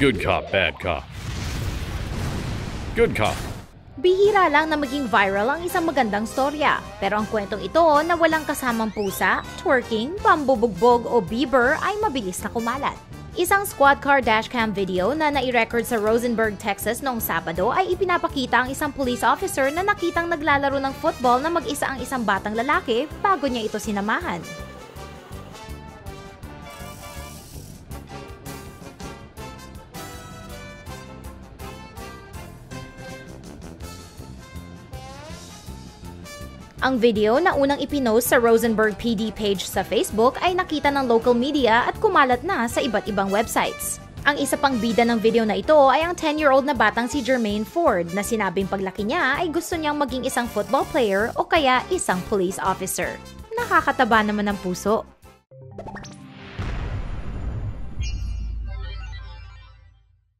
Good cop, bad cop. Good cop. Bihira lang na maging viral ang isang magandang storya. Pero ang kwentong ito na walang kasamang pusa, twerking, pambubugbog o bieber ay mabilis na kumalat. Isang squad car dashcam video na nai-record sa Rosenberg, Texas noong Sabado ay ipinapakita ang isang police officer na nakitang naglalaro ng football na mag-isa ang isang batang lalaki bago niya ito sinamahan. Ang video na unang ipinost sa Rosenberg PD page sa Facebook ay nakita ng local media at kumalat na sa iba't ibang websites. Ang isa pang bida ng video na ito ay ang 10-year-old na batang si Jermaine Ford na sinabing paglaki niya ay gusto niyang maging isang football player o kaya isang police officer. Nakakataba naman ng puso.